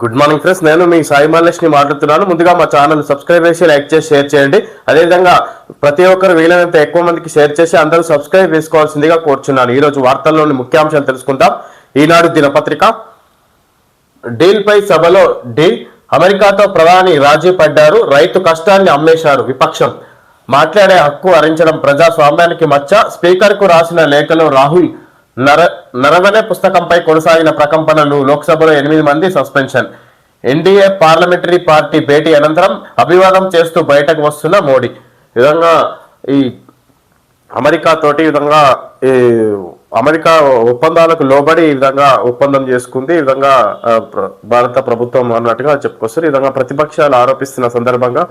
Good morning friends నేను మీ సాయి మాలేష్ని మాట్లాడుతున్నాను. ముందుగా మా ఛానల్ సబ్స్క్రైబ్ చేసి లైక్ చేసి షేర్ చేయండి. అదేవిధంగా ప్రతి ఒక్కరు వీలైనంత ఎక్కువ మందికి షేర్ చేసి అందరూ సబ్స్క్రైబ్ చేసుకోవాల్సిందిగా కోరుచున్నాను. ఈరోజు వార్తల్లోని ముఖ్యాంశాలు తెలుసుకుందాం. ఈనాడు దినపత్రిక డీల్పై సభలో డీల్ అమెరికాతో ప్రధాని రాజీ పడ్డారు. రైతు కష్టాన్ని అమ్మేశారు విపక్షం. మాట్లాడే హక్కు హరించడం ప్రజాస్వామ్యానికి మచ్చ. స్పీకర్కు రాసిన లేఖలో రాహుల్ నర నరవనే పుస్తకంపై కొనసాగిన ప్రకంపనలు లోక్సభలో ఎనిమిది మంది సస్పెన్షన్. ఎన్డీఏ పార్లమెంటరీ పార్టీ భేటీ అనంతరం అభివాదం చేస్తూ బయటకు వస్తున్న మోడీ. ఈ విధంగా ఈ అమెరికా తోటి విధంగా ఈ అమెరికా ఒప్పందాలకు లోబడి ఈ విధంగా ఒప్పందం చేసుకుంది. ఈ విధంగా భారత ప్రభుత్వం అన్నట్టుగా చెప్పుకొస్తారు. ఈ విధంగా ప్రతిపక్షాలు ఆరోపిస్తున్న సందర్భంగా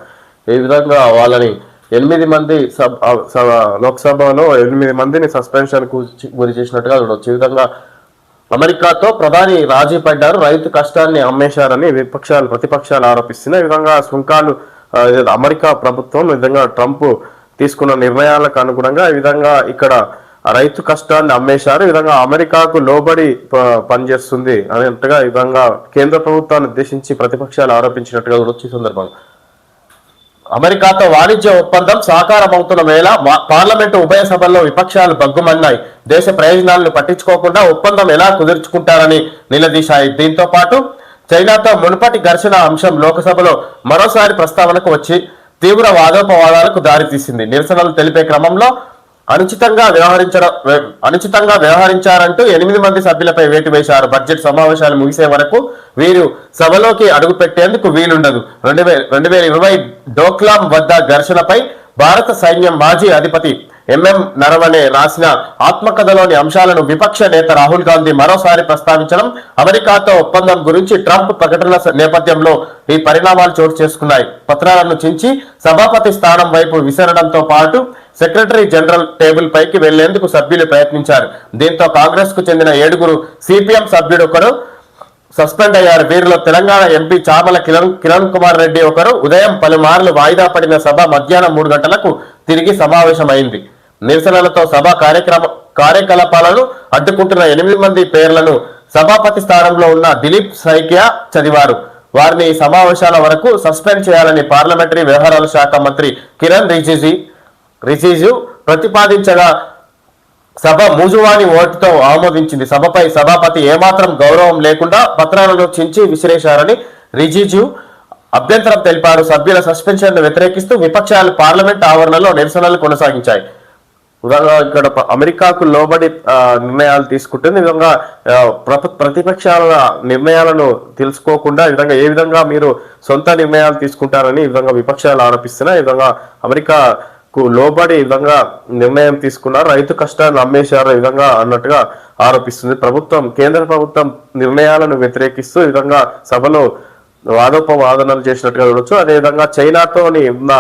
ఈ విధంగా వాళ్ళని ఎనిమిది మంది సబ్ సభ- లోక్సభలో ఎనిమిది మందిని సస్పెన్షన్కు చి- గురి చేసినట్టుగా చూడవచ్చు. ఈ విధంగా అమెరికాతో ప్రధాని రాజీ పడ్డారు. రైతు కష్టాన్ని అమ్మేశారని విపక్షాలు ప్రతిపక్షాలు ఆరోపిస్తున్నాయి ఈ విధంగా సుంకాలు అమెరికా ప్రభుత్వం ఈ విధంగా ట్రంప్ తీసుకున్న నిర్ణయాలకు అనుగుణంగా ఈ విధంగా ఇక్కడ రైతు కష్టాన్ని అమ్మేశారు. ఈ విధంగా అమెరికాకు లోబడి ప- పనిచేస్తుంది అన్నట్టుగా ఈ విధంగా కేంద్ర ప్రభుత్వాన్ని ఉద్దేశించి ప్రతిపక్షాలు ఆరోపించినట్టుగా కూడా వచ్చే సందర్భంగా. అమెరికాతో వాణిజ్య ఒప్పందం సాకారమవుతున్న వేళ పార్లమెంటు ఉభయ సభల్లో విపక్షాలు బగ్గుమన్నాయి దేశ ప్రయోజనాలను పట్టించుకోకుండా ఒప్పందం ఎలా కుదుర్చుకుంటారని నిలదీశాయి. దీంతో పాటు చైనాతో మునుపటి ఘర్షణ అంశం లోకసభలో మరోసారి ప్రస్తావనకు వచ్చి తీవ్ర వాదోపవాదాలకు దారితీసింది. నిరసనలు తెలిపే క్రమంలో అనుచితంగా వ్యవహరించడం అనుచితంగా వ్యవహరించారంటూ ఎనిమిది మంది సభ్యులపై వేటు వేశారు. బడ్జెట్ సమావేశాలు ముగిసే వరకు వీరు సభలోకి అడుగు పెట్టేందుకు వీలుండదు. రెండు వేల రెండు వేల ఇరవై డోక్లాం వద్ద ఘర్షణపై భారత సైన్యం మాజీ అధిపతి ఎంఎం నరవనే రాసిన ఆత్మకథలోని అంశాలను విపక్ష నేత రాహుల్ గాంధీ మరోసారి ప్రస్తావించడం అమెరికాతో ఒప్పందం గురించి ట్రంప్ ప్రకటన నేపథ్యంలో ఈ పరిణామాలు చోటు చేసుకున్నాయి. పత్రాలను చించి సభాపతి స్థానం వైపు విసరడంతో పాటు సెక్రటరీ జనరల్ టేబుల్ పైకి వెళ్ళేందుకు సభ్యులు ప్రయత్నించారు. దీంతో కాంగ్రెస్కు చెందిన ఏడుగురు సిపిఎం సభ్యుడు ఒకరు సస్పెండ్ అయ్యారు. వీరిలో తెలంగాణ ఎంపీ చామల కిరణ్ కిరణ్ కుమార్ రెడ్డి ఒకరు. ఉదయం పలుమార్లు వాయిదా పడిన సభ మధ్యాహ్నం మూడు గంటలకు తిరిగి సమావేశమైంది. నిరసనలతో సభ కార్యక్రమ కార్యకలాపాలను అడ్డుకుంటున్న ఎనిమిది మంది పేర్లను సభాపతి స్థానంలో ఉన్న దిలీప్ సైకియా చదివారు. వారిని సమావేశాల వరకు సస్పెండ్ చేయాలని పార్లమెంటరీ వ్యవహారాల శాఖ మంత్రి కిరణ్ రిజిజీ రిజిజు ప్రతిపాదించగా సభ మూజువాణి ఓటుతో ఆమోదించింది. సభపై సభాపతి ఏమాత్రం గౌరవం లేకుండా పత్రాలను చించి విసిరేశారని రిజిజు అభ్యంతరం తెలిపారు. సభ్యుల సస్పెన్షన్ను వ్యతిరేకిస్తూ విపక్షాలు పార్లమెంట్ ఆవరణలో నిరసనలు కొనసాగించాయి. విధంగా ఇక్కడ అమెరికాకు లోబడి నిర్ణయాలు తీసుకుంటుంది. విధంగా ప్రతిపక్షాల నిర్ణయాలను తెలుసుకోకుండా ఈ విధంగా ఏ విధంగా మీరు సొంత నిర్ణయాలు తీసుకుంటారని ఈ విధంగా విపక్షాలు ఆరోపిస్తున్నాయి. ఈ విధంగా అమెరికాకు లోబడి ఈ విధంగా నిర్ణయం తీసుకున్నారు. రైతు కష్టాన్ని అమ్మేశారు ఈ విధంగా అన్నట్టుగా ఆరోపిస్తుంది. ప్రభుత్వం కేంద్ర ప్రభుత్వం నిర్ణయాలను వ్యతిరేకిస్తూ ఈ విధంగా సభలో వాదోపవాదనలు చేసినట్టుగా చూడొచ్చు. అదేవిధంగా చైనాతోని ఉన్న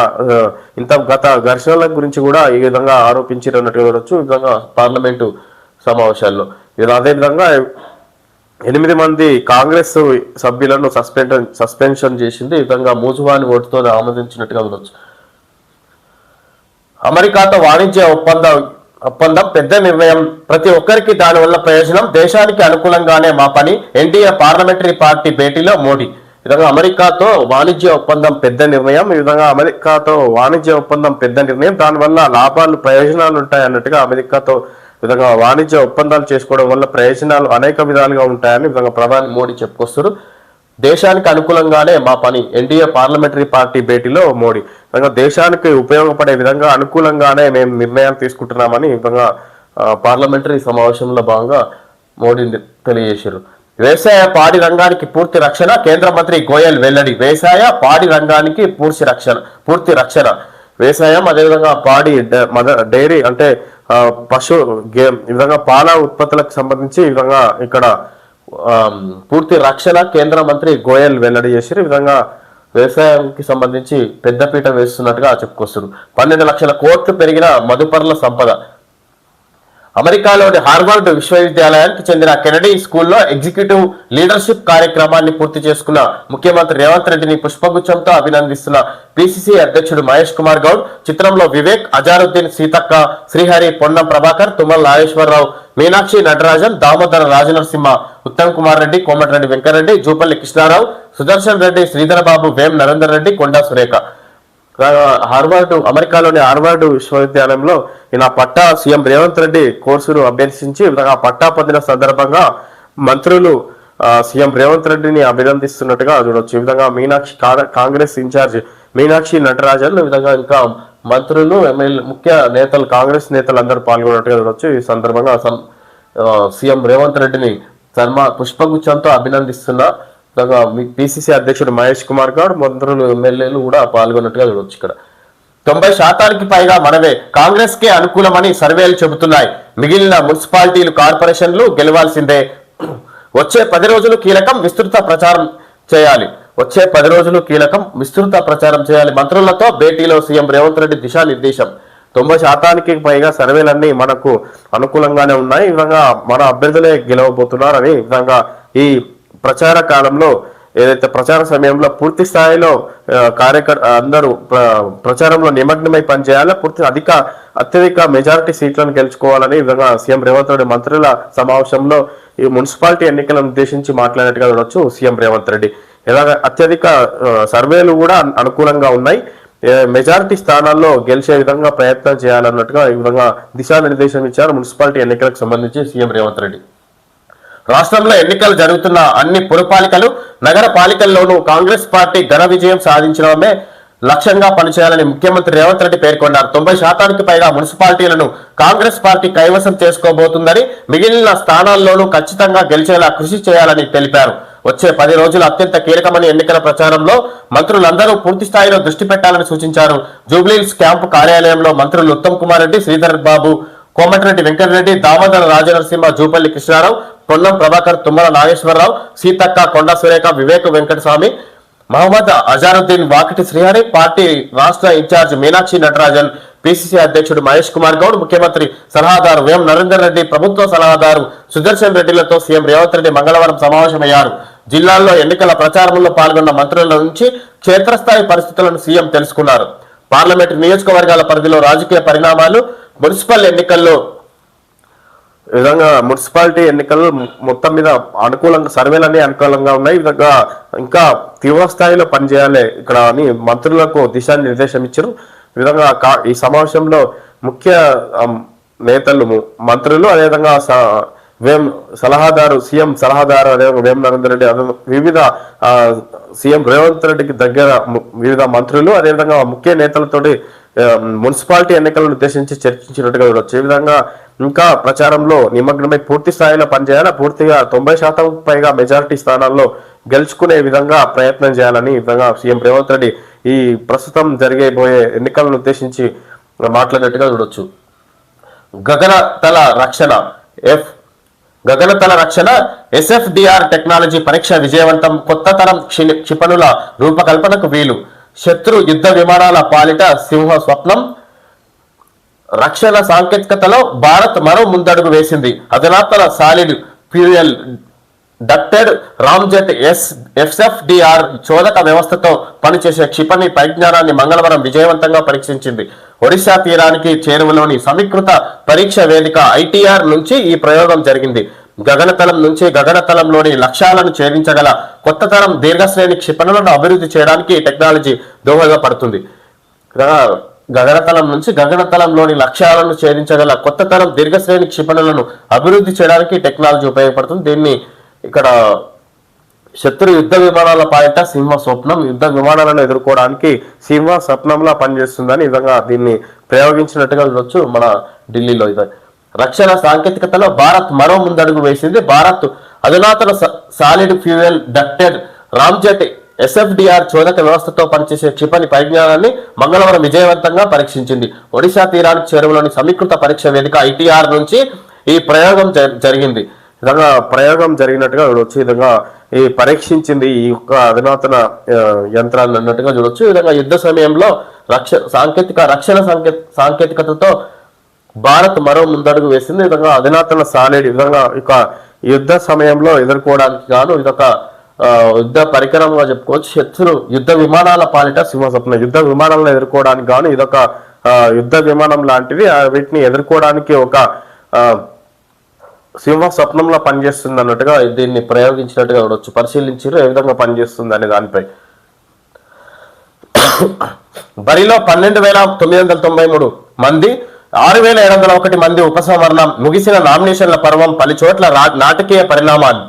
ఇంత గత ఘర్షణల గురించి కూడా ఈ విధంగా ఆరోపించినట్టుగా చూడొచ్చు. ఈ విధంగా పార్లమెంటు సమావేశాల్లో. ఇది అదేవిధంగా ఎనిమిది మంది కాంగ్రెస్ సభ్యులను సస్పెండ్ సస్పెన్షన్ చేసింది. ఈ విధంగా మూజువాని ఓటుతో ఆమోదించినట్టుగా చూడొచ్చు. అమెరికాతో వాణిజ్య ఒప్పందం ఒప్పందం పెద్ద నిర్ణయం. ప్రతి ఒక్కరికి దానివల్ల ప్రయోజనం. దేశానికి అనుకూలంగానే మా పని. ఎన్డీఏ పార్లమెంటరీ పార్టీ భేటీలో మోడీ. విధంగా అమెరికాతో వాణిజ్య ఒప్పందం పెద్ద నిర్ణయం ఈ విధంగా అమెరికాతో వాణిజ్య ఒప్పందం పెద్ద నిర్ణయం. దానివల్ల లాభాలు ప్రయోజనాలు ఉంటాయి అన్నట్టుగా అమెరికాతో విధంగా వాణిజ్య ఒప్పందాలు చేసుకోవడం వల్ల ప్రయోజనాలు అనేక విధాలుగా ఉంటాయని విధంగా ప్రధాని మోడీ చెప్పుకొస్తారు దేశానికి అనుకూలంగానే మా పని ఎన్డీఏ పార్లమెంటరీ పార్టీ భేటీలో మోడీ. విధంగా దేశానికి ఉపయోగపడే విధంగా అనుకూలంగానే మేము నిర్ణయాలు తీసుకుంటున్నామని ఈ విధంగా పార్లమెంటరీ సమావేశంలో భాగంగా మోడీ తెలియజేశారు. వ్యవసాయ పాడి రంగానికి పూర్తి రక్షణ కేంద్ర మంత్రి గోయల్ వెల్లడి. వ్యవసాయ పాడి రంగానికి పూర్తి రక్షణ పూర్తి రక్షణ. వ్యవసాయం అదేవిధంగా పాడి డైరీ అంటే పశు గే- ఈ విధంగా పాల ఉత్పత్తులకు సంబంధించి ఈ విధంగా ఇక్కడ పూర్తి రక్షణ కేంద్ర మంత్రి గోయల్ వెల్లడి చేశారు ఈ విధంగా వ్యవసాయానికి సంబంధించి పెద్దపీట వేస్తున్నట్టుగా చెప్పుకొస్తారు పన్నెండు లక్షల కోట్లు పెరిగిన మదుపర్ల సంపద. అమెరికాలోని హార్వర్డ్ విశ్వవిద్యాలయానికి చెందిన కెనడీ స్కూల్లో ఎగ్జిక్యూటివ్ లీడర్షిప్ కార్యక్రమాన్ని పూర్తి చేసుకున్న ముఖ్యమంత్రి రేవంత్ రెడ్డిని పుష్పగుచ్చంతో అభినందిస్తున్న పిసిసి అధ్యక్షుడు మహేష్ కుమార్ గౌడ్ చిత్రంలో వివేక్ అజారుద్దీన్ సీతక్క శ్రీహరి పొన్నం ప్రభాకర్ తుమ్మల నాగేశ్వరరావు మీనాక్షి నటరాజన్ దామోదర రాజనరసింహ ఉత్తమ్ కుమార్ రెడ్డి కోమటిరెడ్డి వెంకరెడ్డి జూపల్లి కృష్ణారావు సుదర్శన్ రెడ్డి శ్రీధరబాబు వేం నరేందర్ రెడ్డి కొండా సురేఖ. హార్వర్డ్ అమెరికాలోని హార్వర్డ్ విశ్వవిద్యాలయంలో ఈయన పట్టా సీఎం రేవంత్ రెడ్డి కోర్సును అభ్యర్థించి ఆ పట్టా పొందిన సందర్భంగా మంత్రులు సీఎం రేవంత్ రెడ్డిని అభినందిస్తున్నట్టుగా చూడొచ్చు. ఈ విధంగా మీనాక్షి కా- కాంగ్రెస్ ఇన్ఛార్జ్ మీనాక్షి నటరాజన్ ఈ విధంగా ఇంకా మంత్రులు ఎమ్మెల్యే ముఖ్య నేతలు కాంగ్రెస్ నేతలు అందరూ పాల్గొన్నట్టుగా చూడొచ్చు. ఈ సందర్భంగా సం- సీఎం రేవంత్ రెడ్డిని సన్మా పుష్పగుచ్చంతో అభినందిస్తున్న పిసిసి అధ్యక్షుడు మహేష్ కుమార్ గౌడ్ మంత్రులు ఎమ్మెల్యేలు కూడా పాల్గొన్నట్టుగా చూడొచ్చు ఇక్కడ. తొంభై శాతానికి పైగా మనమే కాంగ్రెస్ కే అనుకూలమని సర్వేలు చెబుతున్నాయి. మిగిలిన మున్సిపాలిటీలు కార్పొరేషన్లు గెలవాల్సిందే. వచ్చే పది రోజులు కీలకం విస్తృత ప్రచారం చేయాలి. వచ్చే పది రోజులు కీలకం విస్తృత ప్రచారం చేయాలి. మంత్రులతో భేటీలో సీఎం రేవంత్ రెడ్డి దిశానిర్దేశం. తొంభై శాతానికి పైగా సర్వేలన్నీ మనకు అనుకూలంగానే ఉన్నాయి. ఈ విధంగా మన అభ్యర్థులే గెలవబోతున్నారని ఈ విధంగా ఈ ప్రచార కాలంలో ఏదైతే ప్రచార సమయంలో పూర్తి స్థాయిలో కార్యకర్త అందరూ ప్ర- ప్రచారంలో నిమగ్నమై పనిచేయాలి? పూర్తి అధిక అత్యధిక మెజారిటీ సీట్లను గెలుచుకోవాలని ఈ విధంగా సీఎం రేవంత్ రెడ్డి మంత్రుల సమావేశంలో ఈ మున్సిపాలిటీ ఎన్నికలను ఉద్దేశించి మాట్లాడినట్టుగా చూడొచ్చు సీఎం రేవంత్ రెడ్డి. ఇలాగ అత్యధిక సర్వేలు కూడా అనుకూలంగా ఉన్నాయి. మెజారిటీ స్థానాల్లో గెలిచే విధంగా ప్రయత్నం చేయాలన్నట్టుగా ఈ విధంగా దిశానిర్దేశం ఇచ్చారు మున్సిపాలిటీ ఎన్నికలకు సంబంధించి సీఎం రేవంత్ రెడ్డి. రాష్ట్రంలో ఎన్నికలు జరుగుతున్న అన్ని పురపాలికలు నగర పాలికల్లోనూ కాంగ్రెస్ పార్టీ ఘన విజయం సాధించడమే లక్ష్యంగా పనిచేయాలని ముఖ్యమంత్రి రేవంత్ రెడ్డి పేర్కొన్నారు. తొంభై శాతానికి పైగా మున్సిపాలిటీలను కాంగ్రెస్ పార్టీ కైవసం చేసుకోబోతుందని మిగిలిన స్థానాల్లోనూ ఖచ్చితంగా గెలిచేలా కృషి చేయాలని తెలిపారు. వచ్చే పది రోజులు అత్యంత కీలకమని ఎన్నికల ప్రచారంలో మంత్రులందరూ పూర్తి స్థాయిలో దృష్టి పెట్టాలని సూచించారు. జూబ్లీహిల్స్ క్యాంపు కార్యాలయంలో మంత్రులు ఉత్తమ్ కుమార్ రెడ్డి శ్రీధర్ బాబు కోమటిరెడ్డి వెంకటరెడ్డి దామోదర రాజనరసింహ జూపల్లి కృష్ణారావు పొన్నం ప్రభాకర్ తుమ్మల నాగేశ్వరరావు సీతక్క కొండ సురేఖ వివేక్ వెంకటస్వామి మహమ్మద్ అజారుద్దీన్ వాకిటి శ్రీహరి పార్టీ రాష్ట్ర in charge Meenakshi Natarajan PCC అధ్యక్షుడు మహేష్ కుమార్ గౌడ్ ముఖ్యమంత్రి సలహాదారు వేం నరేందర్ రెడ్డి ప్రభుత్వ సలహాదారు సుదర్శన్ రెడ్డిలతో సీఎం రేవంత్ రెడ్డి మంగళవారం సమావేశమయ్యారు. జిల్లాల్లో ఎన్నికల ప్రచారంలో పాల్గొన్న మంత్రుల నుంచి క్షేత్రస్థాయి పరిస్థితులను సీఎం తెలుసుకున్నారు. పార్లమెంటు నియోజకవర్గాల పరిధిలో రాజకీయ పరిణామాలు మున్సిపల్ ఎన్నికల్లో ఈ విధంగా మున్సిపాలిటీ ఎన్నికలు మొత్తం మీద అనుకూలంగా సర్వేలన్నీ అనుకూలంగా ఉన్నాయి. ఈ విధంగా ఇంకా తీవ్ర స్థాయిలో పనిచేయాలి ఇక్కడ అని మంత్రులకు దిశానిర్దేశం ఇచ్చారు. ఈ విధంగా కా- ఈ సమావేశంలో ముఖ్య నేతలు మంత్రులు అదేవిధంగా స- వేం సలహాదారు సీఎం సలహాదారు అనే వేం నరేందర్ రెడ్డి అదే వివిధ సీఎం రేవంత్ రెడ్డికి దగ్గర వివిధ మంత్రులు అదేవిధంగా ముఖ్య నేతలతోటి మున్సిపాలిటీ ఎన్నికలను ఉద్దేశించి చర్చించినట్టుగా చూడవచ్చు ఈ విధంగా ఇంకా ప్రచారంలో నిమగ్నమై పూర్తి స్థాయిలో పనిచేయాలి? పూర్తిగా తొంభై శాతం పైగా మెజారిటీ స్థానాల్లో గెలుచుకునే విధంగా ప్రయత్నం చేయాలని ఈ విధంగా సీఎం రేవంత్ రెడ్డి ఈ ప్రస్తుతం జరిగేబోయే ఎన్నికలను ఉద్దేశించి మాట్లాడినట్టుగా చూడొచ్చు. గగనతల రక్షణ ఎఫ్ గగనతల రక్షణ ఎస్ఎఫ్డిఆర్ టెక్నాలజీ పరీక్ష విజయవంతం కొత్త తరం క్షిపణుల రూపకల్పనకు వీలు. శత్రు యుద్ధ విమానాల పాలిట సింహ స్వప్నం. రక్షణ సాంకేతికతలో భారత్ మరో ముందడుగు వేసింది. అధునాతన solid fuel ducted ramjet S FFDR చోదక వ్యవస్థతో పనిచేసే క్షిపణి పరిజ్ఞానాన్ని మంగళవారం విజయవంతంగా పరీక్షించింది. ఒడిశా తీరానికి చేరువలోని సమీకృత పరీక్ష వేదిక ఐటీఆర్ నుంచి ఈ ప్రయోగం జరిగింది. గగనతలం నుంచి గగనతలంలోని లక్ష్యాలను ఛేదించగల కొత్త తరం దీర్ఘశ్రేణి క్షిపణులను అభివృద్ధి చేయడానికి ఈ టెక్నాలజీ దోహదపడుతుంది. గగనతలం నుంచి గగనతలంలోని లక్ష్యాలను ఛేదించగల కొత్త తరం దీర్ఘశ్రేణి క్షిపణులను అభివృద్ధి చేయడానికి ఈ టెక్నాలజీ ఉపయోగపడుతుంది. దీన్ని ఇక్కడ శత్రు యుద్ధ విమానాల పాలిట సింహ స్వప్నం యుద్ధ విమానాలను ఎదుర్కోవడానికి సింహ స్వప్నంలా పనిచేస్తుందని విధంగా దీన్ని ప్రయోగించినట్టుగా చూడొచ్చు మన ఢిల్లీలో ఇది. రక్షణ సాంకేతికతలో భారత్ మరో ముందడుగు వేసింది. భారత్ అధునాతన స- solid fuel ducted ramjet SFDR చోదక వ్యవస్థతో పనిచేసే క్షిపణి పరిజ్ఞానాన్ని మంగళవారం విజయవంతంగా పరీక్షించింది. ఒడిశా తీరానికి చేరువలోని సమీకృత పరీక్ష వేదిక ఐటీఆర్ నుంచి ఈ ప్రయోగం జ- జరిగింది. విధంగా ప్రయోగం జరిగినట్టుగా చూడొచ్చు. ఈ విధంగా ఈ పరీక్షించింది ఈ యొక్క అధునాతన యంత్రాలు యంత్రాన్ని అన్నట్టుగా చూడొచ్చు. ఈ విధంగా యుద్ధ సమయంలో రక్ష సాంకేతిక రక్షణ సాంకేతికతతో భారత్ మరో ముందడుగు వేసింది. విధంగా అధునాతన సాలేడు విధంగా ఇక యుద్ధ సమయంలో ఎదుర్కోవడానికి గాను ఇదొక యుద్ధ పరికరంగా చెప్పుకోవచ్చు. శత్రు యుద్ధ విమానాల పాలిట సింహస్వప్న యుద్ధ విమానాలను ఎదుర్కోవడానికి గాను ఇదొక యుద్ధ విమానం లాంటిది. వీటిని ఎదుర్కోవడానికి ఒక సింహ స్వప్నంలో పనిచేస్తుంది అన్నట్టుగా దీన్ని ప్రయోగించినట్టుగా చూడవచ్చు పరిశీలించారు ఏ విధంగా పనిచేస్తుంది అనే దానిపై. బరిలో పన్నెండు వేల తొమ్మిది వందల తొంభై మూడు మంది ఆరు వేల ఏడు వందల ఒకటి మంది ఉపసంహరణ ముగిసిన నామినేషన్ల పర్వం పలుచోట్ల నాటకీయ పరిణామాలు.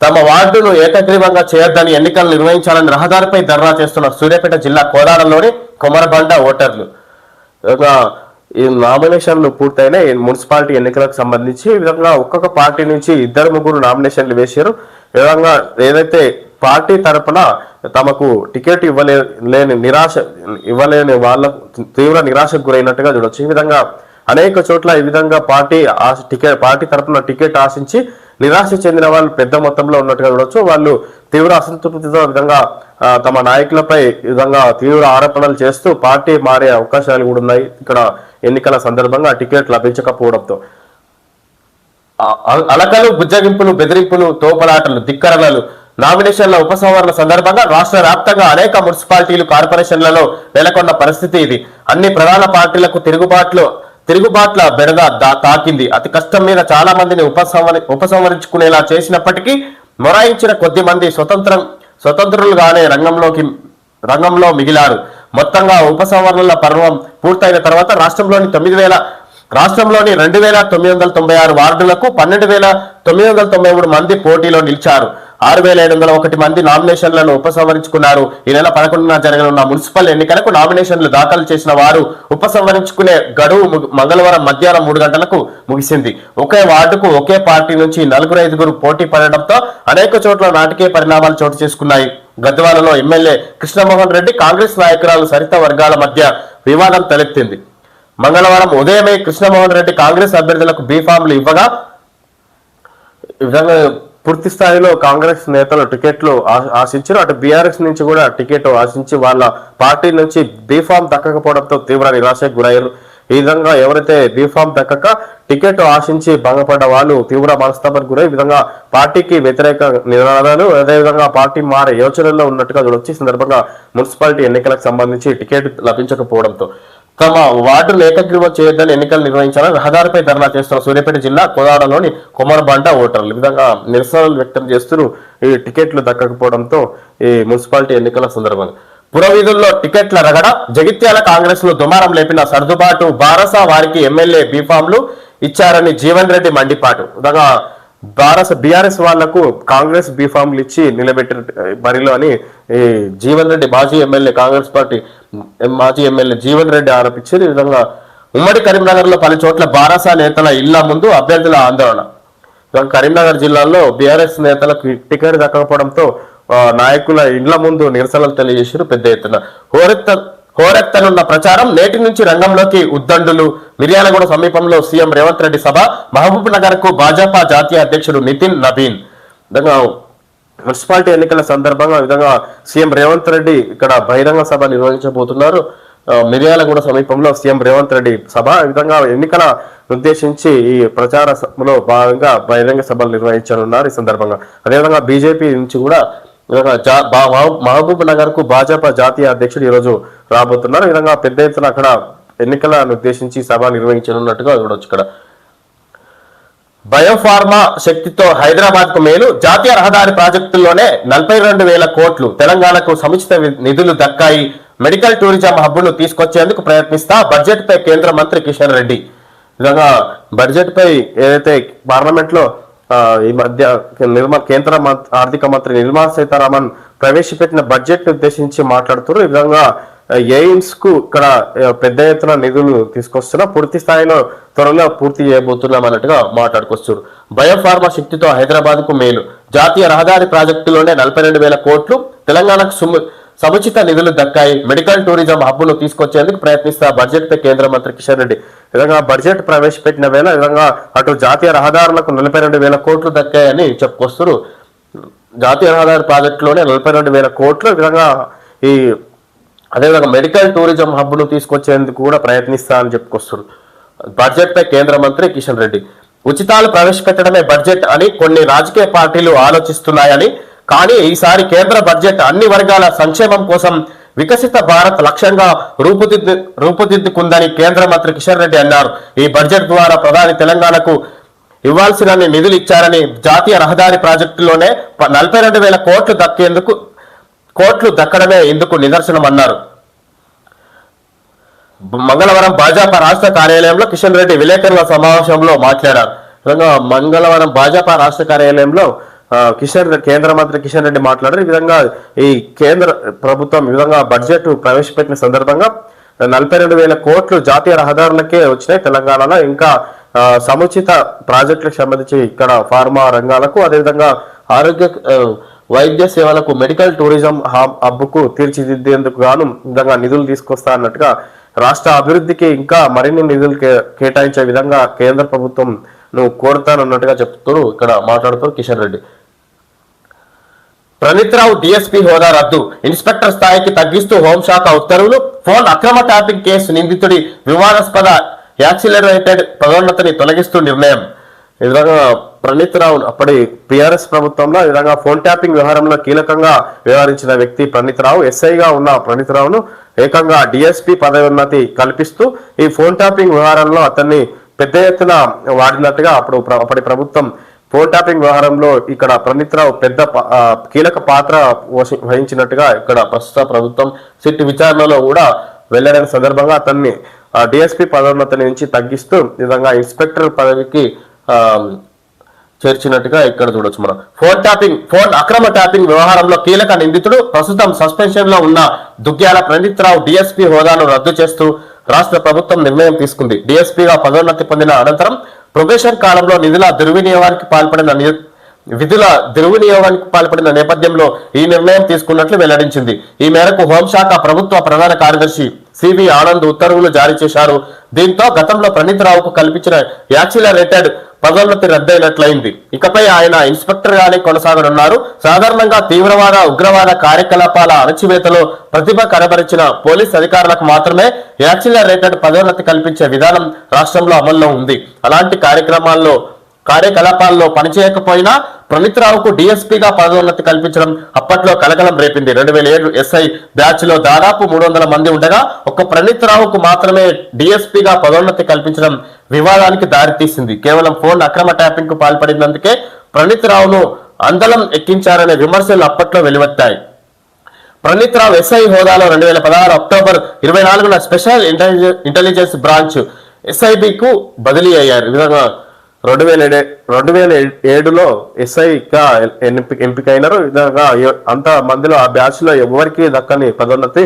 తమ వార్డును ఏకగ్రీవంగా చేయొద్దని ఎన్నికలు నిర్వహించాలని రహదారిపై ధర్నా చేస్తున్న సూర్యాపేట జిల్లా కోదాడలోని కొమరబండ ఓటర్లు. ఈ నామినేషన్లు పూర్తయిన ఈ మున్సిపాలిటీ ఎన్నికలకు సంబంధించి ఈ విధంగా ఒక్కొక్క పార్టీ నుంచి ఇద్దరు ముగ్గురు నామినేషన్లు వేశారు. ఈ విధంగా ఏదైతే పార్టీ తరపున తమకు టికెట్ ఇవ్వలే లేని నిరాశ ఇవ్వలేని వాళ్ళకు తీవ్ర నిరాశకు గురైనట్టుగా చూడొచ్చు. ఈ విధంగా అనేక చోట్ల ఈ విధంగా పార్టీ ఆశ టికెట్ పార్టీ తరపున టికెట్ ఆశించి నిరాశ చెందిన వాళ్ళు పెద్ద మొత్తంలో ఉన్నట్టుగా చూడొచ్చు. వాళ్ళు తీవ్ర అసంతృప్తితో విధంగా తమ నాయకులపై ఈ విధంగా తీవ్ర ఆరోపణలు చేస్తూ పార్టీ మారే అవకాశాలు కూడా ఉన్నాయి ఇక్కడ ఎన్నికల సందర్భంగా టికెట్ లభించకపోవడంతో. అలకలు బుజ్జగింపులు బెదిరింపులు తోపలాటలు ధిక్కరణలు నామినేషన్ల ఉపసంహరణ సందర్భంగా రాష్ట్ర వ్యాప్తంగా అనేక మున్సిపాలిటీలు కార్పొరేషన్లలో నెలకొన్న పరిస్థితి ఇది. అన్ని ప్రధాన పార్టీలకు తిరుగుబాట్లు తిరుగుబాట్ల బెడద దా- తాకింది. అతి కష్టం మీద చాలా మందిని ఉపసంహరి ఉపసంహరించుకునేలా చేసినప్పటికీ మొరాయించిన కొద్ది మంది స్వతంత్రం స్వతంత్రులుగానే రంగంలోకి రంగంలో మిగిలారు. మొత్తంగా ఉపసంహరణల పర్వం పూర్తయిన తర్వాత రాష్ట్రంలోని తొమ్మిది వేల రాష్ట్రంలోని రెండు వేల తొమ్మిది వందల తొంభై ఆరు వార్డులకు పన్నెండు వేల తొమ్మిది వందల తొంభై మూడు మంది పోటీలో నిలిచారు. ఆరు వేల ఐదు వందల ఒకటి మంది నామినేషన్లను ఉపసంహరించుకున్నారు. ఈ నెల పదకొండున జరగనున్న మున్సిపల్ ఎన్నికలకు నామినేషన్లు దాఖలు చేసిన వారు ఉపసంహరించుకునే గడువు మంగళవారం మధ్యాహ్నం మూడు గంటలకు ముగిసింది. ఒకే వార్డుకు ఒకే పార్టీ నుంచి నలుగురు ఐదుగురు పోటీ పడడంతో అనేక చోట్ల నాటకీయ పరిణామాలు చోటు చేసుకున్నాయి. గద్వాలలో ఎమ్మెల్యే కృష్ణమోహన్ రెడ్డి కాంగ్రెస్ నాయకురాలు సరిత వర్గాల మధ్య వివాదం తలెత్తింది. మంగళవారం ఉదయమే కృష్ణమోహన్ రెడ్డి కాంగ్రెస్ అభ్యర్థులకు బీఫామ్లు ఇవ్వగా విధంగా పూర్తి స్థాయిలో కాంగ్రెస్ నేతలు టికెట్లు ఆశించారు. అటు బీఆర్ఎస్ నుంచి కూడా టికెట్ ఆశించి వాళ్ళ పార్టీ నుంచి బీఫామ్ దక్కకపోవడంతో తీవ్ర నిరాశకు గురయ్యారు. ఈ విధంగా ఎవరైతే బీఫామ్ దక్కక టికెట్ ఆశించి భంగపడ్డ వాళ్ళు తీవ్ర మనస్తాపానికి గురై ఈ విధంగా పార్టీకి వ్యతిరేక నినాదాలు అదేవిధంగా పార్టీ మారే యోచనలో ఉన్నట్టుగా చూడొచ్చు. ఈ సందర్భంగా మున్సిపాలిటీ ఎన్నికలకు సంబంధించి టికెట్ లభించకపోవడంతో తమ వార్డులు ఏకగ్రీవం చేయొద్దని ఎన్నికలు నిర్వహించాలని రహదారిపై ధర్నా చేస్తున్న సూర్యాపేట జిల్లా కోదాడలోని కొమరబండ ఓటర్లు ఈ విధంగా నిరసనలు వ్యక్తం చేస్తూ ఈ టికెట్లు దక్కకపోవడంతో ఈ మున్సిపాలిటీ ఎన్నికల సందర్భంగా. పురవీధుల్లో టికెట్ల రగడ జగిత్యాల కాంగ్రెస్లో దుమారం లేపిన సర్దుబాటు బారస వారికి ఎమ్మెల్యే బీఫామ్లు ఇచ్చారని జీవన్ రెడ్డి మండిపాటు. విధంగా బారస బీఆర్ఎస్ వాళ్ళకు కాంగ్రెస్ బీఫామ్లు ఇచ్చి నిలబెట్టిన బరిలో అని ఈ జీవన్ రెడ్డి మాజీ ఎమ్మెల్యే కాంగ్రెస్ పార్టీ మాజీ ఎమ్మెల్యే జీవన్ రెడ్డి ఆరోపించారు ఈ విధంగా ఉమ్మడి కరీంనగర్లో పలు చోట్ల బారాస నేతల ఇళ్ళ ముందు అభ్యర్థుల ఆందోళన. కరీంనగర్ జిల్లాలో బీఆర్ఎస్ నేతలకు టికెట్ దక్కకపోవడంతో నాయకుల ఇండ్ల ముందు నిరసనలు తెలియజేశారు పెద్ద ఎత్తున. హోరెత్త హోరెత్తనున్న ప్రచారం నేటి నుంచి రంగంలోకి ఉద్దండులు. మిర్యాలగూడ సమీపంలో సీఎం రేవంత్ రెడ్డి సభ. మహబూబ్ నగర్కు భాజపా జాతీయ అధ్యక్షుడు నితిన్ నబీన్ విధంగా మున్సిపాలిటీ ఎన్నికల సందర్భంగా ఈ విధంగా సీఎం రేవంత్ రెడ్డి ఇక్కడ బహిరంగ సభ నిర్వహించబోతున్నారు. మిర్యాలగూడ సమీపంలో సీఎం రేవంత్ రెడ్డి సభ. ఈ విధంగా ఎన్నికల ఉద్దేశించి ఈ ప్రచార సభలో భాగంగా బహిరంగ సభలు నిర్వహించనున్నారు ఈ సందర్భంగా. అదేవిధంగా బీజేపీ నుంచి కూడా జా- బా- మహబూబ్ నగర్కు భాజపా జాతీయ అధ్యక్షుడు ఈరోజు రాబోతున్నారు. ఈ విధంగా పెద్ద ఎత్తున అక్కడ ఎన్నికలను ఉద్దేశించి సభ నిర్వహించనున్నట్టుగా చూడొచ్చు ఇక్కడ. బయోఫార్మా శక్తితో హైదరాబాద్కు మేలు. జాతీయ రహదారి ప్రాజెక్టుల్లోనే నలభై రెండు వేల కోట్లు తెలంగాణకు సముచిత నిధులు దక్కాయి. మెడికల్ టూరిజం హబ్బును తీసుకొచ్చేందుకు ప్రయత్నిస్తా బడ్జెట్ పై కేంద్ర మంత్రి కిషన్ రెడ్డి. విధంగా బడ్జెట్ పై ఏదైతే పార్లమెంట్లో ఈ మధ్య నిర్మా కేంద్ర ఆర్థిక మంత్రి నిర్మలా సీతారామన్ ప్రవేశపెట్టిన బడ్జెట్ ఉద్దేశించి మాట్లాడుతున్నారు. ఈ విధంగా ఎయిమ్స్కు ఇక్కడ పెద్ద ఎత్తున నిధులు తీసుకొస్తున్నా పూర్తి స్థాయిలో త్వరలో పూర్తి చేయబోతున్నాం అన్నట్టుగా మాట్లాడుకొస్తారు బయోఫార్మా శక్తితో హైదరాబాద్కు మేలు. జాతీయ రహదారి ప్రాజెక్టులోనే నలభై రెండు వేల కోట్లు తెలంగాణకు సుము సముచిత నిధులు దక్కాయి. మెడికల్ టూరిజం హబ్బును తీసుకొచ్చేందుకు ప్రయత్నిస్తా బడ్జెట్ పై కేంద్ర మంత్రి కిషన్ రెడ్డి. విధంగా బడ్జెట్ ప్రవేశపెట్టిన వేళ విధంగా అటు జాతీయ రహదారులకు నలభై రెండు వేల కోట్లు దక్కాయని చెప్పుకొస్తారు జాతీయ రహదారి ప్రాజెక్టులోనే నలభై రెండు వేల కోట్లు విధంగా ఈ అదేవిధంగా మెడికల్ టూరిజం హబ్ను తీసుకొచ్చేందుకు కూడా ప్రయత్నిస్తా అని చెప్పుకొస్తుంది బడ్జెట్ పై కేంద్ర మంత్రి కిషన్ రెడ్డి. ఉచితాలు ప్రవేశపెట్టడమే బడ్జెట్ అని కొన్ని రాజకీయ పార్టీలు ఆలోచిస్తున్నాయని కానీ ఈసారి కేంద్ర బడ్జెట్ అన్ని వర్గాల సంక్షేమం కోసం వికసిత భారత్ లక్ష్యంగా రూపుదిద్దు రూపుదిద్దుకుందని కేంద్ర మంత్రి కిషన్ రెడ్డి అన్నారు. ఈ బడ్జెట్ ద్వారా ప్రధాని తెలంగాణకు ఇవ్వాల్సిన నిధులు ఇచ్చారని జాతీయ రహదారి ప్రాజెక్టులోనే నలభై రెండు వేల కోట్లు దక్కేందుకు కోట్లు దక్కడమే ఇందుకు నిదర్శనం అన్నారు మంగళవారం భాజపా రాష్ట్ర కార్యాలయంలో కిషన్ రెడ్డి విలేకరుల సమావేశంలో మాట్లాడారు. మంగళవారం భాజపా రాష్ట్ర కార్యాలయంలో కిషన్ రెడ్డి కేంద్ర మంత్రి కిషన్ రెడ్డి మాట్లాడారు. ఈ విధంగా ఈ కేంద్ర ప్రభుత్వం ఈ విధంగా బడ్జెట్ ప్రవేశపెట్టిన సందర్భంగా నలభై రెండు వేల కోట్లు జాతీయ రహదారులకే వచ్చినాయి తెలంగాణలో. ఇంకా ఆ, సముచిత ప్రాజెక్టులకు సంబంధించి ఇక్కడ ఫార్మా రంగాలకు అదేవిధంగా ఆరోగ్య వైద్య సేవలకు మెడికల్ టూరిజం హబ్ హబ్కు తీర్చిదిద్దేందుకు గాను విధంగా నిధులు తీసుకొస్తా అన్నట్టుగా రాష్ట్ర అభివృద్ధికి ఇంకా మరిన్ని నిధులు కే- కేటాయించే విధంగా కేంద్ర ప్రభుత్వం నువ్వు కోరుతానన్నట్టుగా చెప్తారు ఇక్కడ మాట్లాడుతూ కిషన్ రెడ్డి. ప్రణీత్ రావు డిఎస్పీ హోదా రద్దు. ఇన్స్పెక్టర్ స్థాయికి తగ్గిస్తూ హోంశాఖ ఉత్తర్వులు. ఫోన్ అక్రమ ట్యాపింగ్ కేసు నిందితుడి వివాదాస్పద యాక్సిలరేటెడ్ పదోన్నతిని తొలగిస్తూ నిర్ణయం. ఈ విధంగా ప్రణీత్ రావు అప్పటి పిఆర్ఎస్ ప్రభుత్వంలో ఈ విధంగా ఫోన్ ట్యాపింగ్ వ్యవహారంలో కీలకంగా వ్యవహరించిన వ్యక్తి ప్రణీత్ రావు ఎస్ఐగా ఉన్న ప్రణీత్ రావును ఏకంగా డిఎస్పీ పదోన్నతి కల్పిస్తూ ఈ ఫోన్ ట్యాపింగ్ వ్యవహారంలో అతన్ని పెద్ద ఎత్తున వాడినట్టుగా అప్పుడు అప్పటి ప్రభుత్వం ఫోన్ ట్యాపింగ్ వ్యవహారంలో ఇక్కడ ప్రణీత్ రావు పెద్ద కీలక పాత్ర వహించినట్టుగా ఇక్కడ ప్రస్తుత ప్రభుత్వం సిట్ విచారణలో కూడా వెల్లడైన సందర్భంగా అతన్ని డిఎస్పీ పదోన్నతి నుంచి తగ్గిస్తూ విధంగా ఇన్స్పెక్టర్ పదవికి చేర్చినట్టుగా ఇక్కడ చూడొచ్చు మనం. ఫోన్ ట్యాపింగ్ ఫోన్ అక్రమ ట్యాపింగ్ వ్యవహారంలో కీలక నిందితుడు ప్రస్తుతం సస్పెన్షన్లో ఉన్న దుగ్గ్యాల ప్రణీత్ రావు డిఎస్పీ హోదాను రద్దు చేస్తూ రాష్ట్ర ప్రభుత్వం నిర్ణయం తీసుకుంది. డిఎస్పీగా పదోన్నతి పొందిన అనంతరం ప్రొబేషన్ కాలంలో నిధుల దుర్వినియోగానికి పాల్పడిన విధుల దుర్వినియోగానికి పాల్పడిన నేపథ్యంలో ఈ నిర్ణయం తీసుకున్నట్లు వెల్లడించింది. ఈ మేరకు హోంశాఖ ప్రభుత్వ ప్రధాన కార్యదర్శి సివి ఆనంద్ ఉత్తర్వులు జారీ చేశారు. దీంతో గతంలో ప్రణీత్ రావుకు కల్పించిన యాక్సిలరేటెడ్ పదోన్నతి రద్దయినట్లయింది. ఇకపై ఆయన ఇన్స్పెక్టర్ గానే కొనసాగనున్నారు. సాధారణంగా తీవ్రవాద ఉగ్రవాద కార్యకలాపాల అణచివేతలో ప్రతిభ కనబరిచిన పోలీస్ అధికారులకు మాత్రమే యాక్సిలరేటెడ్ పదోన్నతి కల్పించే విధానం రాష్ట్రంలో అమల్లో ఉంది. అలాంటి కార్యక్రమాల్లో కార్యకలాపాల్లో పనిచేయకపోయినా ప్రణీత్ రావుకు డిఎస్పీగా పదోన్నతి కల్పించడం అప్పట్లో కలకలం రేపింది. రెండు వేల ఏడు ఎస్ఐ బ్యాచ్లో దాదాపు మూడు వందల మంది ఉండగా ఒక్క ప్రణీత్ రావుకు మాత్రమే డిఎస్పీగా పదోన్నతి కల్పించడం వివాదానికి దారితీసింది. కేవలం ఫోన్ అక్రమ ట్యాపింగ్కు పాల్పడినందుకే ప్రణీత్ రావును అందలం ఎక్కించారనే విమర్శలు అప్పట్లో వెలువెత్తాయి. ప్రణీత్ రావు ఎస్ఐ హోదాలో రెండు వేల పదహారు అక్టోబర్ ఇరవై నాలుగున స్పెషల్ ఇంటెలిజెన్స్ ఇంటెలిజెన్స్ బ్రాంచ్ ఎస్ఐబికు బదిలీ అయ్యారు. ఈ విధంగా రెండు వేల రెండు వేల ఏడులో ఎస్ఐగా ఎంపి ఎంపికైనారు. ఈ విధంగా అంత మందిలో ఆ బ్యాచ్లో ఎవరికి దక్కని పదోన్నతి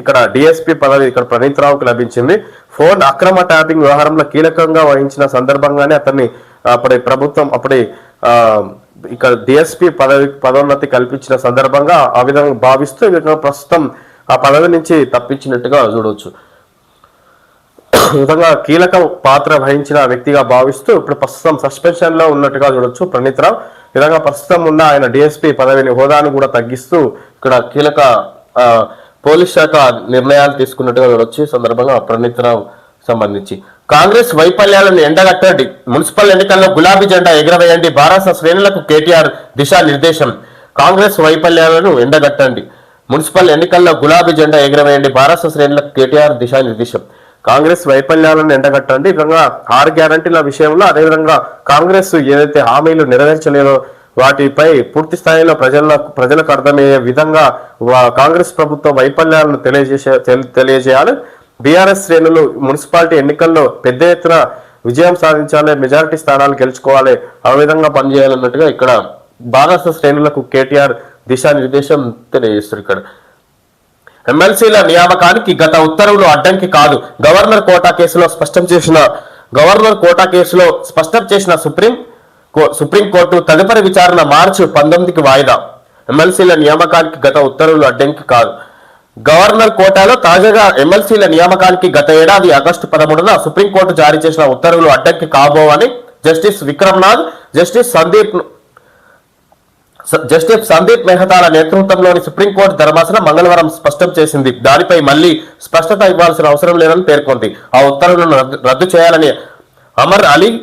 ఇక్కడ డిఎస్పి పదవి ఇక్కడ ప్రణీత్ రావుకు లభించింది. ఫోన్ అక్రమ ట్యాపింగ్ వ్యవహారంలో కీలకంగా వహించిన సందర్భంగానే అతన్ని అప్పటి ప్రభుత్వం అప్పటి ఇక్కడ డిఎస్పి పదవి పదోన్నతి కల్పించిన సందర్భంగా ఆ విధంగా భావిస్తూ ఈ ప్రస్తుతం ఆ పదవి నుంచి తప్పించినట్టుగా చూడవచ్చు విధంగా కీలక పాత్ర వహించిన వ్యక్తిగా భావిస్తూ ఇప్పుడు ప్రస్తుతం సస్పెన్షన్లో ఉన్నట్టుగా చూడొచ్చు. ప్రణీత్ రావు. విధంగా ప్రస్తుతం ఉన్న ఆయన డిఎస్పీ పదవిని హోదాను కూడా తగ్గిస్తూ ఇక్కడ కీలక పోలీస్ శాఖ నిర్ణయాలు తీసుకున్నట్టుగా చూడొచ్చు. ఈ సందర్భంగా ప్రణీత్ రావు సంబంధించి. కాంగ్రెస్ వైఫల్యాలను ఎండగట్టండి. మున్సిపల్ ఎన్నికల్లో గులాబీ జెండా ఎగరవేయండి. బారాస శ్రేణులకు కేటీఆర్ దిశానిర్దేశం. కాంగ్రెస్ వైఫల్యాలను ఎండగట్టండి. మున్సిపల్ ఎన్నికల్లో గులాబీ జెండా ఎగరవేయండి. బారాస శ్రేణులకు కేటీఆర్ దిశానిర్దేశం. కాంగ్రెస్ వైఫల్యాలను ఎండగట్టండి. ఈ విధంగా ఆరు గ్యారంటీల విషయంలో అదేవిధంగా కాంగ్రెస్ ఏదైతే హామీలు నెరవేర్చలేదో వాటిపై పూర్తి స్థాయిలో ప్రజలకు ప్రజలకు అర్థమయ్యే విధంగా వా- కాంగ్రెస్ ప్రభుత్వ వైఫల్యాలను తెలియజేసే తెల్- తెలియజేయాలి. బీఆర్ఎస్ శ్రేణులు మున్సిపాలిటీ ఎన్నికల్లో పెద్ద ఎత్తున విజయం సాధించాలి. మెజారిటీ స్థానాలు గెలుచుకోవాలి. ఆ విధంగా పనిచేయాలన్నట్టుగా ఇక్కడ భారత శ్రేణులకు కేటీఆర్ దిశానిర్దేశం తెలియజేస్తారు ఇక్కడ. ఎమ్మెల్సీల నియామకానికి గత ఉత్తర్వులు అడ్డంకి కాదు. గవర్నర్ కోటా కేసులో స్పష్టం చేసిన గవర్నర్ కోటా కేసులో స్పష్టం చేసిన సుప్రీం సుప్రీంకోర్టు తదుపరి విచారణ మార్చి పంతొమ్మిదికి వాయిదా. ఎమ్మెల్సీల నియామకానికి గత ఉత్తర్వులు అడ్డంకి కాదు. గవర్నర్ కోటాలో తాజాగా ఎమ్మెల్సీల నియామకానికి గత ఏడాది ఆగస్టు పదమూడున సుప్రీంకోర్టు జారీ చేసిన ఉత్తర్వులు అడ్డంకి కాబోవని justice Vikram Nath justice Sandeep justice Sandeep మెహతాల నేతృత్వంలోని సుప్రీంకోర్టు ధర్మాసనం మంగళవారం స్పష్టం చేసింది. దానిపై మళ్ళీ స్పష్టత ఇవ్వాల్సిన అవసరం లేదని పేర్కొంది. ఆ ఉత్తర్వులను రద్దు- చేయాలని అమర్ అలీ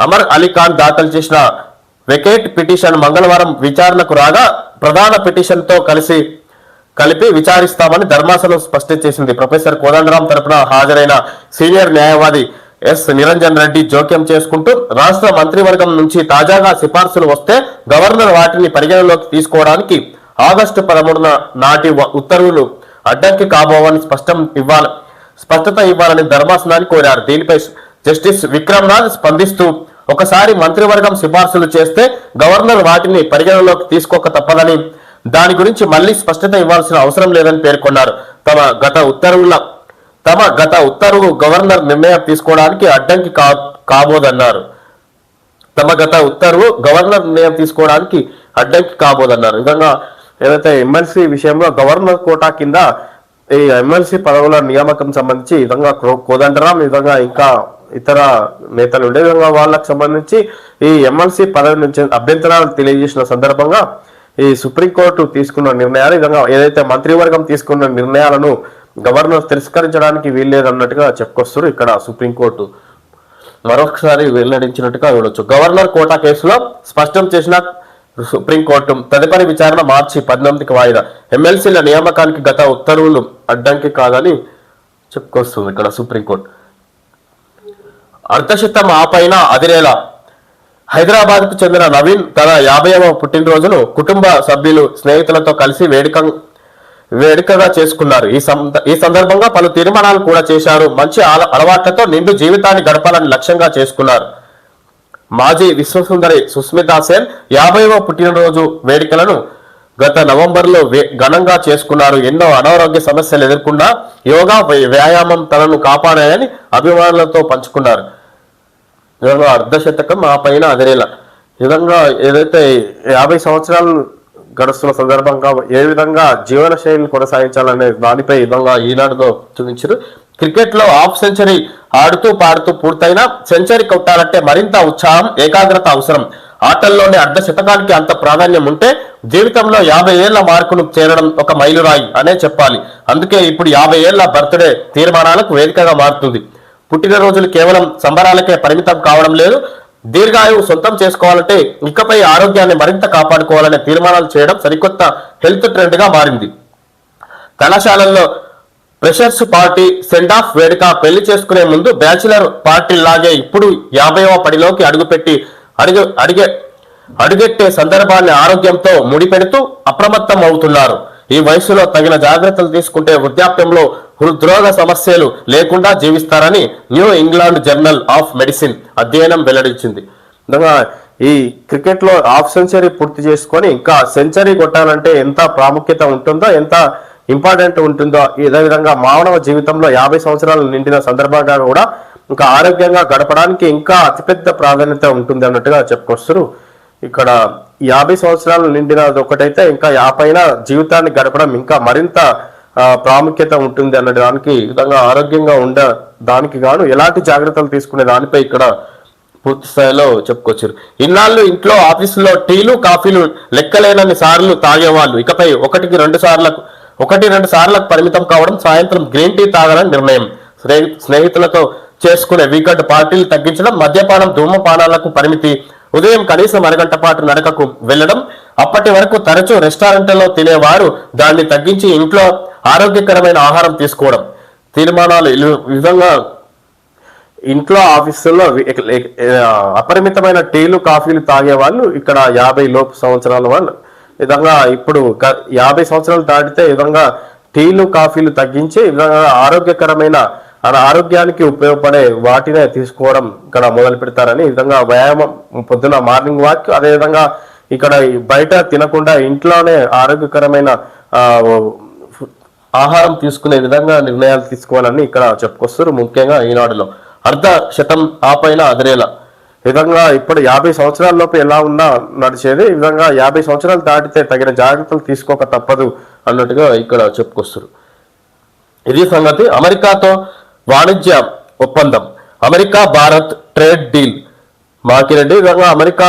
అమర్ అలీ ఖాన్ దాఖలు చేసిన వెకేట్ పిటిషన్ మంగళవారం విచారణకు రాగా ప్రధాన పిటిషన్తో కలిసి కలిపి విచారిస్తామని ధర్మాసనం స్పష్టం చేసింది. ప్రొఫెసర్ కోదండరాం తరపున హాజరైన సీనియర్ న్యాయవాది ఎస్ నిరంజన్ రెడ్డి జోక్యం చేసుకుంటూ రాష్ట్ర మంత్రివర్గం నుంచి తాజాగా సిఫార్సులు వస్తే గవర్నర్ వాటిని పరిగణలోకి తీసుకోవడానికి ఆగస్టు పదమూడున నాటి ఉత్తర్వులు అడ్డంకి కాబోవని స్పష్టం ఇవ్వాలి. స్పష్టత ఇవ్వాలని ధర్మాసనాన్ని కోరారు. దీనిపై జస్టిస్ విక్రమ్నాథ్ స్పందిస్తూ ఒకసారి మంత్రివర్గం సిఫార్సులు చేస్తే గవర్నర్ వాటిని పరిగణలోకి తీసుకోక తప్పదని దాని గురించి మళ్ళీ స్పష్టత ఇవ్వాల్సిన అవసరం లేదని పేర్కొన్నారు. తమ గత ఉత్తర్వుల తమ గత ఉత్తర్వు గవర్నర్ నిర్ణయం తీసుకోవడానికి అడ్డంకి కా కాబోదన్నారు. తమ గత ఉత్తర్వు గవర్నర్ నిర్ణయం తీసుకోవడానికి అడ్డంకి కాబోదన్నారు. విధంగా ఏదైతే ఎమ్మెల్సీ విషయంలో గవర్నర్ కోటా కింద ఈ ఎమ్మెల్సీ పదవుల నియామకం సంబంధించి ఈ విధంగా కో- కోదండరాం విధంగా ఇంకా ఇతర నేతలు ఉండే విధంగా వాళ్ళకు సంబంధించి ఈ ఎమ్మెల్సీ పదవి నుంచి అభ్యంతరాలు తెలియజేసిన సందర్భంగా ఈ సుప్రీంకోర్టు తీసుకున్న నిర్ణయాలు విధంగా ఏదైతే మంత్రివర్గం తీసుకున్న నిర్ణయాలను గవర్నర్ తిరస్కరించడానికి వీల్లేదన్నట్టుగా చెప్పుకొస్తారు ఇక్కడ సుప్రీంకోర్టు మరొకసారి వెల్లడించినట్టుగా చూడొచ్చు. గవర్నర్ కోటా కేసులో స్పష్టం చేసిన సుప్రీంకోర్టు తదుపరి విచారణ మార్చి పద్దెనిమిదికి వాయిదా. ఎమ్మెల్సీల నియామకానికి గత ఉత్తర్వులు అడ్డంకి కాదని చెప్పుకొస్తుంది ఇక్కడ సుప్రీంకోర్టు అర్ధశతం ఆపైన అదిరేలా హైదరాబాద్కు చెందిన నవీన్ తన యాభైవ పుట్టినరోజును కుటుంబ సభ్యులు స్నేహితులతో కలిసి వేడుక వేడుకగా చేసుకున్నారు. ఈ ఈ సందర్భంగా పలు తీర్మానాలు కూడా చేశారు. మంచి అలవాట్లతో నిండు జీవితాన్ని గడపాలని లక్ష్యంగా చేసుకున్నారు. మాజీ విశ్వసుందరి సుస్మితా సేన్ యాభైవ పుట్టినరోజు వేడుకలను గత నవంబర్లో వే- ఘనంగా చేసుకున్నారు. ఎన్నో అనారోగ్య సమస్యలు ఎదుర్కొన్నా యోగా వ్యాయామం తనను కాపాడాయని అభిమానులతో పంచుకున్నారు. అర్ధశతకం ఆ పైన అదిరేలా. ఈ విధంగా ఏదైతే యాభై సంవత్సరాలు గడుస్తున్న సందర్భంగా ఏ విధంగా జీవన శైలిని కొనసాగించాలనే దానిపై విధంగా ఈనాడులో చూపించారు. క్రికెట్లో హాఫ్ సెంచరీ ఆడుతూ పాడుతూ పూర్తయిన సెంచరీ కొట్టాలంటే మరింత ఉత్సాహం ఏకాగ్రత అవసరం. ఆటల్లోనే అర్ధ శతకానికి అంత ప్రాధాన్యం ఉంటే జీవితంలో యాభై ఏళ్ళ మార్కును చేరడం ఒక మైలురాయి అనే చెప్పాలి. అందుకే ఇప్పుడు యాభై ఏళ్ళ బర్త్డే తీర్మానాలకు వేదికగా మారుతుంది. పుట్టినరోజులు కేవలం సంబరాలకే పరిమితం కావడం లేదు దీర్ఘాయువు సొంతం చేసుకోవాలంటే ఇకపై ఆరోగ్యాన్ని మరింత కాపాడుకోవాలనే తీర్మానాలు చేయడం సరికొత్త హెల్త్ ట్రెండ్గా మారింది. కళాశాలల్లో ప్రెషర్స్ పార్టీ సెండ్ ఆఫ్ వేడుక పెళ్ళి చేసుకునే ముందు బ్యాచిలర్ పార్టీ లాగే ఇప్పుడు యాభైవ పడిలోకి అడుగుపెట్టి అడుగు అడిగే అడుగెట్టే సందర్భాన్ని ఆరోగ్యంతో ముడిపెడుతూ అప్రమత్తం అవుతున్నారు ఈ వయసులో తగిన జాగ్రత్తలు తీసుకుంటే వృద్ధాప్యంలో హృద్రోగ సమస్యలు లేకుండా జీవిస్తారని New England journal of medicine అధ్యయనం వెల్లడించింది. ఈ క్రికెట్లో హాఫ్ సెంచరీ పూర్తి చేసుకొని ఇంకా సెంచరీ కొట్టాలంటే ఎంత ప్రాముఖ్యత ఉంటుందో ఎంత ఇంపార్టెంట్ ఉంటుందో ఇదే విధంగా మానవ జీవితంలో యాభై సంవత్సరాలు నిండిన సందర్భంగా కూడా ఇంకా ఆరోగ్యంగా గడపడానికి ఇంకా అతిపెద్ద ప్రాధాన్యత ఉంటుంది అన్నట్టుగా చెప్పుకొస్తారు ఇక్కడ యాభై సంవత్సరాలు నిండినది ఒకటైతే ఇంకా యాపైన జీవితాన్ని గడపడం ఇంకా మరింత ప్రాముఖ్యత ఉంటుంది అన్న దానికి విధంగా ఆరోగ్యంగా ఉండ దానికి గాను ఎలాంటి జాగ్రత్తలు తీసుకునే దానిపై ఇక్కడ పూర్తి స్థాయిలో చెప్పుకొచ్చారు. ఇన్నాళ్ళు ఇంట్లో ఆఫీసులో టీలు కాఫీలు లెక్కలేనన్ని సార్లు తాగేవాళ్ళు. ఇకపై ఒకటికి రెండు సార్లకు ఒకటి రెండు సార్లకు పరిమితం కావడం సాయంత్రం గ్రీన్ టీ తాగాలని నిర్ణయం. స్నేహి- స్నేహితులతో చేసుకునే వీకెండ్ పార్టీలు తగ్గించడం మద్యపానం ధూమపానాలకు పరిమితి. ఉదయం కనీసం అరగంట పాటు నడకకు వెళ్ళడం అప్పటి వరకు తరచూ రెస్టారెంట్లలో తినేవారు దాన్ని తగ్గించి ఇంట్లో ఆరోగ్యకరమైన ఆహారం తీసుకోవడం. తీర్మానాలు ఈ విధంగా ఇంట్లో ఆఫీసుల్లో అపరిమితమైన టీలు కాఫీలు తాగే వాళ్ళు ఇక్కడ యాభై లోపు సంవత్సరాల వాళ్ళు. విధంగా ఇప్పుడు యాభై సంవత్సరాలు దాటితే విధంగా టీలు కాఫీలు తగ్గించి విధంగా ఆరోగ్యకరమైన మన ఆరోగ్యానికి ఉపయోగపడే వాటినే తీసుకోవడం ఇక్కడ మొదలు పెడతారని విధంగా వ్యాయామం పొద్దున మార్నింగ్ వాక్ అదే విధంగా ఇక్కడ బయట తినకుండా ఇంట్లోనే ఆరోగ్యకరమైన ఆహారం తీసుకునే విధంగా నిర్ణయాలు తీసుకోవాలని ఇక్కడ చెప్పుకొస్తారు ముఖ్యంగా ఈనాడులో. అర్ధ శతం ఆపైన అదిరేలా విధంగా ఇప్పుడు యాభై సంవత్సరాల లోపు ఎలా ఉన్నా నడిచేది ఈ విధంగా యాభై సంవత్సరాలు దాటితే తగిన జాగ్రత్తలు తీసుకోక తప్పదు అన్నట్టుగా ఇక్కడ చెప్పుకొస్తారు ఇది సంగతి. అమెరికాతో వాణిజ్య ఒప్పందం. America Bharat trade deal. Makireddy విధంగా అమెరికా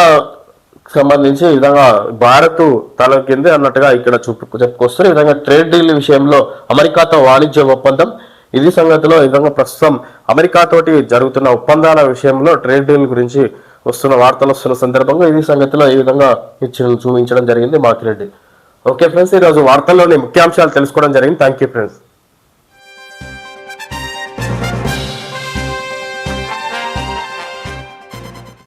సంబంధించి ఈ విధంగా భారత్ తల కింద అన్నట్టుగా ఇక్కడ చూపు చెప్పుకొస్తారు ఈ విధంగా ట్రేడ్ డీల్ విషయంలో అమెరికాతో వాణిజ్య ఒప్పందం. ఇది సంగతిలో ఈ విధంగా ప్రస్తుతం అమెరికా తోటి జరుగుతున్న ఒప్పందాల విషయంలో ట్రేడ్ డీల్ గురించి వస్తున్న వార్తలు వస్తున్న సందర్భంగా ఇది సంగతిలో ఈ విధంగా ఇచ్చిన చూపించడం జరిగింది మాకిరెడ్డి ఓకే ఫ్రెండ్స్ ఈరోజు వార్తల్లోని ముఖ్యాంశాలు తెలుసుకోవడం జరిగింది. Thank you friends.